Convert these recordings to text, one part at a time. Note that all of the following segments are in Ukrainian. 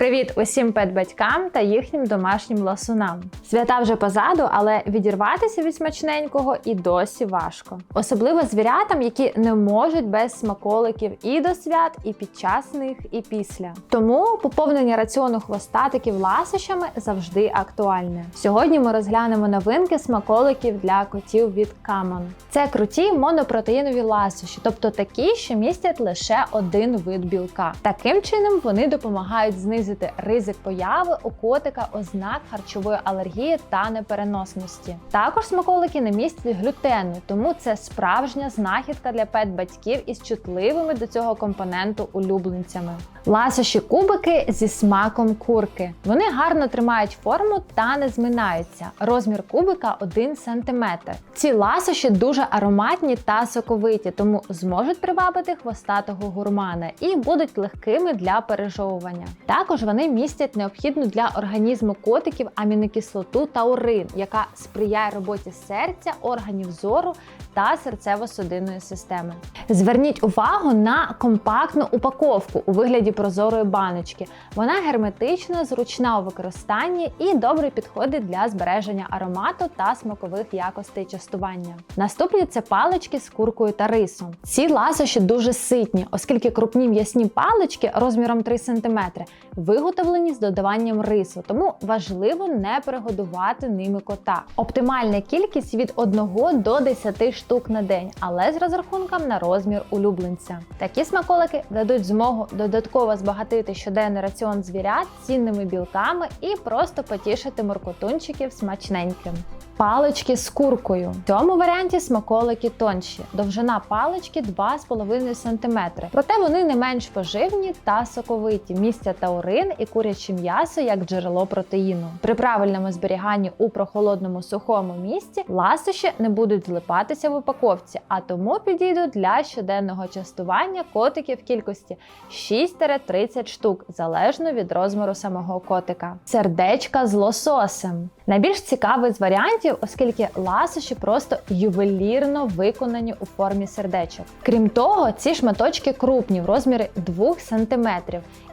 Привіт усім педбатькам та їхнім домашнім ласунам. Свята вже позаду, але відірватися від смачненького і досі важко. Особливо звірятам, які не можуть без смаколиків і до свят, і під час них, і після. Тому поповнення раціону хвостатиків ласощами завжди актуальне. Сьогодні ми розглянемо новинки смаколиків для котів від Камон. Це круті монопротеїнові ласощі, тобто такі, що містять лише один вид білка. Таким чином вони допомагають знизити ризик появи у котика ознак харчової алергії та непереносності. Також смаколики не містять глютену, тому це справжня знахідка для пет-батьків із чутливими до цього компоненту улюбленцями. Ласощі кубики зі смаком курки. Вони гарно тримають форму та не зминаються. Розмір кубика 1 см. Ці ласощі дуже ароматні та соковиті, тому зможуть привабити хвостатого гурмана і будуть легкими для пережовування. Також вони містять необхідну для організму котиків амінокислоту таурин, яка сприяє роботі серця, органів зору та серцево-судинної системи. Зверніть увагу на компактну упаковку у вигляді прозорої баночки. Вона герметична, зручна у використанні і добре підходить для збереження аромату та смакових якостей частування. Наступні це палички з куркою та рисом. Ці ласощі дуже ситні, оскільки крупні м'ясні палички розміром 3 см виготовлені з додаванням рису, тому важливо не перегодувати ними кота. Оптимальна кількість від 1 до 10 штук на день, але з розрахунком на розмір улюбленця. Такі смаколики дадуть змогу додатково збагатити щоденний раціон звірят цінними білками і просто потішити моркотунчиків смачненьким. Палички з куркою. В цьому варіанті смаколики тонші. Довжина палички 2,5 см. Проте вони не менш поживні та соковиті, містять таурин і куряче м'ясо як джерело протеїну. При правильному зберіганні у прохолодному сухому місці ласощі не будуть злипатися в упаковці, а тому підійдуть для щоденного частування котиків в кількості 6-30 штук, залежно від розміру самого котика. Сердечка з лососем. Найбільш цікавий з варіантів, оскільки ласощі просто ювелірно виконані у формі сердечок. Крім того, ці шматочки крупні в розмірі 2 см,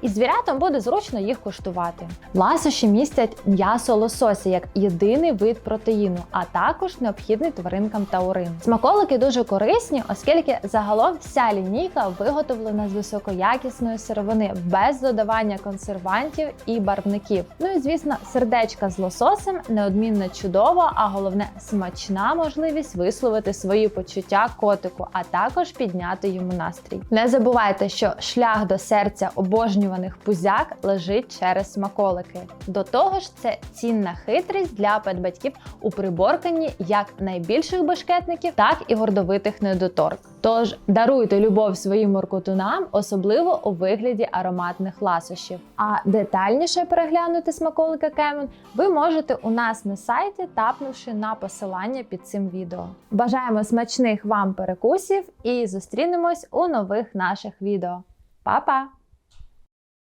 і звірятам буде зручно їх куштувати. Ласощі містять м'ясо лосося як єдиний вид протеїну, а також необхідний тваринкам таурин. Смаколики дуже корисні, оскільки загалом вся лінійка виготовлена з високоякісної сировини без додавання консервантів і барвників. Ну і звісно, сердечка з лососем неодмінно чудово, а головне смачна можливість висловити свої почуття котику, а також підняти йому настрій. Не забувайте, що шлях до серця обожнюваних пузяк лежить через смаколики. До того ж, це цінна хитрість для педбатьків у приборканні як найбільших бешкетників, так і гордовитих недоторк. Тож даруйте любов своїм моркотунам, особливо у вигляді ароматних ласощів. А детальніше переглянути смаколика Кемен ви можете у нас на сайті, тапнувши на посилання під цим відео. Бажаємо смачних вам перекусів і зустрінемось у нових наших відео. Па-па!